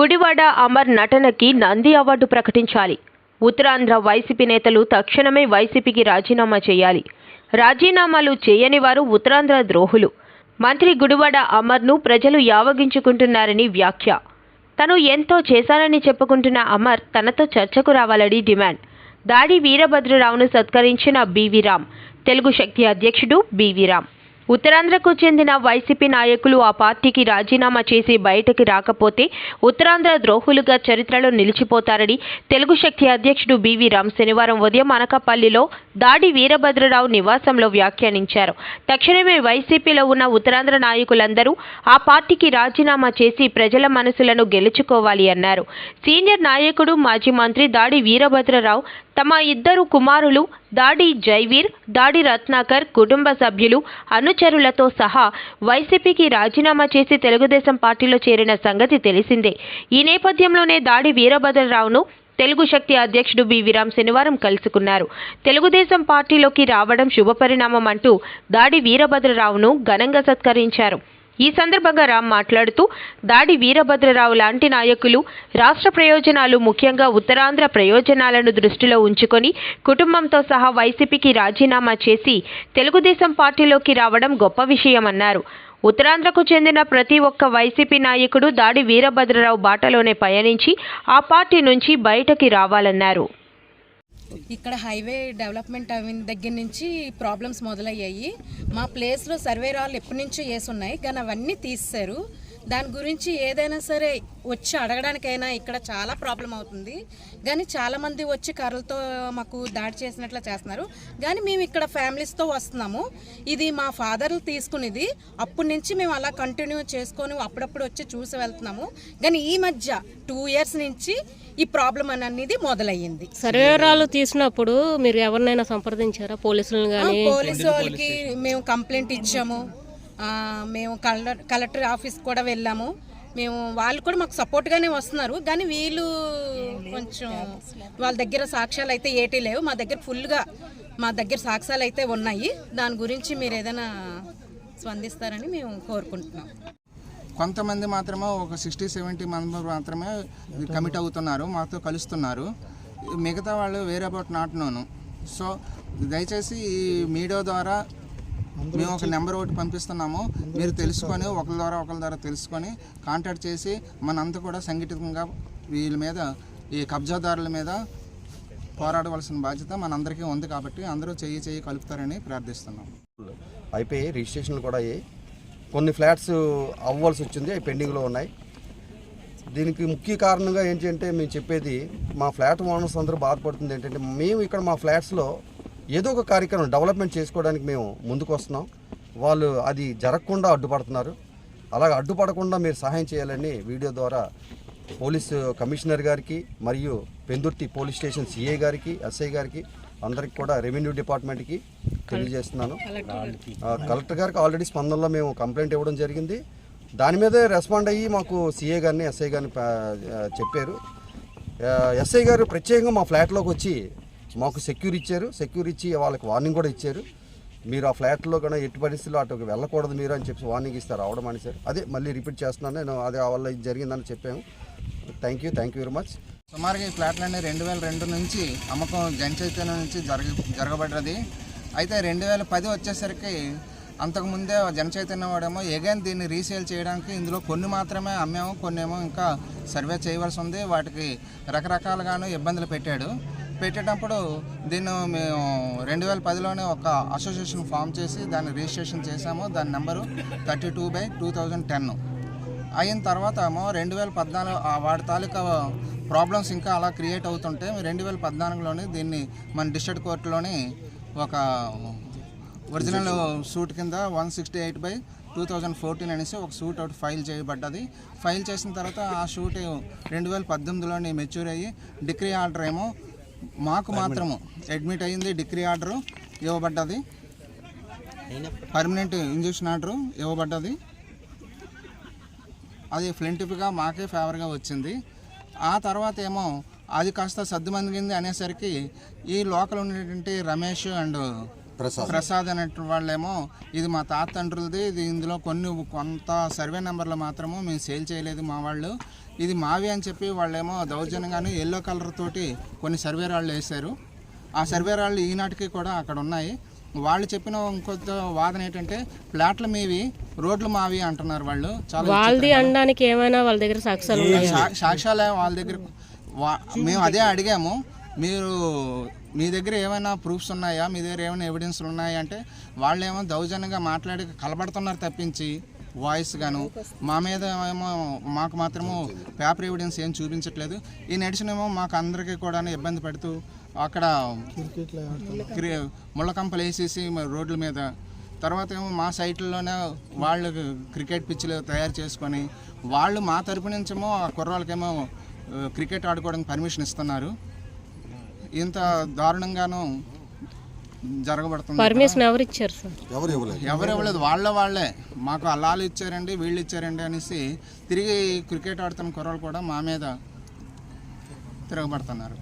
గుడివాడ అమర్ నటనకి నంది అవార్డు ప్రకటించాలి. ఉత్తరాంధ్ర వైసీపీ నేతలు తక్షణమే వైసీపీకి రాజీనామా చేయాలి. రాజీనామాలు చేయని వారు ఉత్తరాంధ్ర ద్రోహులు. మంత్రి గుడివాడ అమర్ను ప్రజలు యావగించుకుంటున్నారని వ్యాఖ్య. తను ఎంతో చేశానని చెప్పుకుంటున్న అమర్ తనతో చర్చకు రావాలని డిమాండ్. దాడి వీరభద్రరావును సత్కరించిన బీవీరామ్ తెలుగు శక్తి అధ్యక్షుడు బీవీరామ్ ఉత్తరాంధ్రకు చెందిన వైసీపీ నాయకులు ఆ పార్టీకి రాజీనామా చేసి బయటకి రాకపోతే ఉత్తరాంధ్ర ద్రోహులుగా చరిత్రలో నిలిచిపోతారని తెలుగు శక్తి అధ్యక్షుడు బీవీ రామ్ శనివారం ఉదయం అనకాపల్లిలో దాడి వీరభద్రరావు నివాసంలో వ్యాఖ్యానించారు. తక్షణమే వైసీపీలో ఉన్న ఉత్తరాంధ్ర నాయకులందరూ ఆ పార్టీకి రాజీనామా చేసి ప్రజల మనసులను గెలుచుకోవాలి అన్నారు. సీనియర్ నాయకుడు మాజీ మంత్రి దాడి వీరభద్రరావు తమ ఇద్దరు కుమారులు దాడి జైవీర్ దాడి రత్నాకర్ కుటుంబ సభ్యులు అనుచరులతో సహా వైసీపీకి రాజీనామా చేసి తెలుగుదేశం పార్టీలో చేరిన సంగతి తెలిసిందే. ఈ నేపథ్యంలోనే దాడి వీరభద్రరావును తెలుగు శక్తి అధ్యక్షుడు బి. రామ్ శనివారం కలుసుకున్నారు. తెలుగుదేశం పార్టీలోకి రావడం శుభపరిణామం అంటూ దాడి వీరభద్రరావును ఘనంగా సత్కరించారు. ఈ సందర్భంగా రామ్ మాట్లాడుతూ దాడి వీరభద్రరావు లాంటి నాయకులు రాష్ట్ర ప్రయోజనాలు ముఖ్యంగా ఉత్తరాంధ్ర ప్రయోజనాలను దృష్టిలో ఉంచుకొని కుటుంబంతో సహా వైసీపీకి రాజీనామా చేసి తెలుగుదేశం పార్టీలోకి రావడం గొప్ప విషయమన్నారు. ఉత్తరాంధ్రకు చెందిన ప్రతి ఒక్క వైసీపీ నాయకుడు దాడి వీరభద్రరావు బాటలోనే పయనించి ఆ పార్టీ నుంచి బయటకి రావాలన్నారు. ఇక్కడ హైవే డెవలప్మెంట్ అయిన దగ్గర నుంచి ప్రాబ్లమ్స్ మొదలయ్యాయి. మా ప్లేస్లో సర్వే రాళ్ళు ఎప్పటి నుంచో వేసి ఉన్నాయి. కానీ అవన్నీ తీసేశారు. దాని గురించి ఏదైనా సరే వచ్చి అడగడానికైనా ఇక్కడ చాలా ప్రాబ్లం అవుతుంది. కానీ చాలామంది వచ్చి కర్రలతో మాకు దాడి చేసినట్లు చేస్తున్నారు. కానీ మేము ఇక్కడ ఫ్యామిలీస్తో వస్తున్నాము. ఇది మా ఫాదర్లు తీసుకునేది. అప్పటి నుంచి మేము అలా కంటిన్యూ చేసుకొని అప్పుడప్పుడు వచ్చి చూసి వెళ్తున్నాము. కానీ ఈ మధ్య టూ ఇయర్స్ నుంచి ఈ ప్రాబ్లం అనేది మొదలయ్యింది. సర్వేరాలు తీసినప్పుడు మీరు ఎవరినైనా సంప్రదించారా? పోలీసులను కానీ పోలీసు వాళ్ళకి మేము కంప్లైంట్ ఇచ్చాము. మేము కలెక్టర్ కలెక్టర్ ఆఫీస్ కూడా వెళ్ళాము. మేము వాళ్ళు కూడా మాకు సపోర్ట్గానే వస్తున్నారు. కానీ వీళ్ళు కొంచెం వాళ్ళ దగ్గర సాక్ష్యాలు అయితే ఏటీ లేవు. మా దగ్గర ఫుల్గా మా దగ్గర సాక్ష్యాలు అయితే ఉన్నాయి. దాని గురించి మీరు ఏదైనా స్పందిస్తారని మేము కోరుకుంటున్నాం. కొంతమంది మాత్రమే ఒక సిక్స్టీ సెవెంటీ మంది మాత్రమే కమిట్ అవుతున్నారు. మాతో కలుస్తున్నారు. మిగతా వాళ్ళు వేరే అబౌట్ నాట్ నోను. సో దయచేసి ఈ మీడియా ద్వారా మేము ఒక నెంబర్ ఒకటి పంపిస్తున్నాము. మీరు తెలుసుకొని ఒకరి ద్వారా ఒకరి ద్వారా తెలుసుకొని కాంటాక్ట్ చేసి మనంతా కూడా సంఘటితంగా వీళ్ళ మీద ఈ కబ్జాదారుల మీద పోరాడవలసిన బాధ్యత మనందరికీ ఉంది కాబట్టి అందరూ చెయ్యి చెయ్యి కలుపుతారని ప్రార్థిస్తున్నాం అయిపోయి రిజిస్ట్రేషన్లు కూడా అయ్యాయి కొన్ని ఫ్లాట్స్ అవ్వాల్సి వచ్చింది అవి పెండింగ్లో ఉన్నాయి. దీనికి ముఖ్య కారణంగా ఏంటంటే మేము చెప్పేది మా ఫ్లాట్ ఓనర్స్ అందరూ బాధపడుతుంది ఏంటంటే మేము ఇక్కడ మా ఫ్లాట్స్లో ఏదో ఒక కార్యక్రమం డెవలప్మెంట్ చేసుకోవడానికి మేము ముందుకు వస్తున్నాం వాళ్ళు అది జరగకుండా అడ్డుపడుతున్నారు. అలాగ అడ్డుపడకుండా మీరు సహాయం చేయాలని వీడియో ద్వారా పోలీసు కమిషనర్ గారికి మరియు పెందుర్తి పోలీస్ స్టేషన్ సిఐ గారికి ఎస్ఐ గారికి అందరికి కూడా రెవెన్యూ డిపార్ట్మెంట్కి తెలియజేస్తున్నాను. కలెక్టర్ గారికి ఆల్రెడీ స్పందనలో మేము కంప్లైంట్ ఇవ్వడం జరిగింది. దాని మీదే రెస్పాండ్ అయ్యి మాకు సిఏ గారిని ఎస్ఐ గారిని చెప్పారు. ఎస్ఐ గారు ప్రత్యేకంగా మా ఫ్లాట్లోకి వచ్చి మాకు సెక్యూర్ ఇచ్చారు. సెక్యూర్ ఇచ్చి వాళ్ళకి వార్నింగ్ కూడా ఇచ్చారు. మీరు ఆ ఫ్లాట్లో కూడా ఎట్టి పరిస్థితుల్లో అటు వెళ్ళకూడదు మీరు అని చెప్పి వార్నింగ్ ఇస్తారు రావడం అని సార్ అదే మళ్ళీ రిపీట్ చేస్తున్నాను. నేను అదే వల్ల ఇది జరిగిందని చెప్పాము. Thank you thank you very much. సుమారుగా ఈ ఫ్లాట్లన్నీ రెండు వేల రెండు నుంచి అమ్మకం జనచైతన్యం నుంచి జరగ జరగబడ్డది. అయితే రెండు వేల పది వచ్చేసరికి అంతకుముందే జనచైతన్యం వాడేమో ఎగైన్ దీన్ని రీసేల్ చేయడానికి ఇందులో కొన్ని మాత్రమే అమ్మాము కొన్ని ఏమో ఇంకా సర్వే చేయవలసి ఉంది. వాటికి రకరకాలుగాను ఇబ్బందులు పెట్టాడు. పెట్టేటప్పుడు దీన్ని మేము రెండు వేల పదిలోనే ఒక అసోసియేషన్ ఫామ్ చేసి దాన్ని రిజిస్ట్రేషన్ చేశాము. దాని number thirty two by two thousand ten. అయిన తర్వాత ఏమో రెండు వేల పద్నాలుగు ఆ తాలూకా ప్రాబ్లమ్స్ ఇంకా అలా క్రియేట్ అవుతుంటే రెండు వేల పద్నాలుగులోనే దీన్ని మన డిస్ట్రిక్ట్ కోర్టులోని ఒక ఒరిజినల్ సూట్ కింద one sixty eight by two thousand fourteen అనేసి ఒక సూట్ అవుట్ ఫైల్ చేయబడ్డది. ఫైల్ చేసిన తర్వాత ఆ షూట్ రెండు వేల పద్దెనిమిదిలోని మెచ్యూర్ అయ్యి డిగ్రీ ఆర్డర్ ఏమో మాకు మాత్రము. అడ్మిట్ అయ్యింది డిగ్రీ ఆర్డరు ఇవ్వబడ్డది. పర్మనెంట్ ఇంజక్షన్ ఆర్డరు ఇవ్వబడ్డది. అది ఫ్లింటిప్గా మాకే ఫేవర్గా వచ్చింది. ఆ తర్వాత ఏమో అది కాస్త సర్దుమందిగింది అనేసరికి ఈ లోకల్ ఉన్నటువంటి రమేష్ అండ్ ప్రసాద్. ప్రసాద్ అనే వాళ్ళేమో ఇది మా తాత తండ్రులది ఇది ఇందులో కొన్ని కొంత సర్వే నెంబర్లు మాత్రము మేము సేల్ చేయలేదు మా వాళ్ళు. ఇది మావి అని చెప్పి వాళ్ళేమో దౌర్జన్యంగాను ఎల్లో కలర్ తోటి కొన్ని సర్వే రాళ్ళు వేశారు. ఆ సర్వే రాళ్ళు ఈనాటికి కూడా అక్కడ ఉన్నాయి. వాళ్ళు చెప్పిన ఇంకొక వాదన ఏంటంటే ప్లాట్లు మీవి రోడ్లు మావి అంటున్నారు వాళ్ళు. చాలా వాళ్ళది అనడానికి ఏమైనా వాళ్ళ దగ్గర సాక్ష్యాలు సాక్ష్యాలే వాళ్ళ దగ్గర వా- మేము అదే అడిగాము. మీరు మీ దగ్గర ఏమైనా ప్రూఫ్స్ ఉన్నాయా? మీ దగ్గర ఏమైనా ఎవిడెన్స్లు ఉన్నాయా? అంటే వాళ్ళేమో దౌర్జన్యంగా మాట్లాడి కలబడుతున్నారు తప్పించి వాయిస్ గాను. మా మీద ఏమో మాకు మాత్రము పేపర్ ఎవిడెన్స్ ఏం చూపించట్లేదు. ఈ నడిచినేమో మాకు అందరికీ కూడా ఇబ్బంది పెడుతూ అక్కడ ముళ్ళకంపలు వేసేసి రోడ్ల మీద. తర్వాత ఏమో మా సైట్లలోనే వాళ్ళు క్రికెట్ పిచ్లు తయారు చేసుకొని వాళ్ళు మా తరపు నుంచేమో ఆ కుర్రాళ్ళకేమో క్రికెట్ ఆడుకోవడానికి పర్మిషన్ ఇస్తున్నారు. ఇంత దారుణంగాను జరగబడుతుంది పర్మిషన్ ఎవరు ఇచ్చారు సార్? ఎవరు ఇవ్వలేదు. ఎవరు ఇవ్వలేదు. వాళ్ళ వాళ్ళే. మాకు అల్లాలు ఇచ్చారండి వీళ్ళు ఇచ్చారండి అనేసి తిరిగి క్రికెట్ ఆడుతున్న కుర్రాళ్ళు కూడా మా మీద తిరగబడుతున్నారు.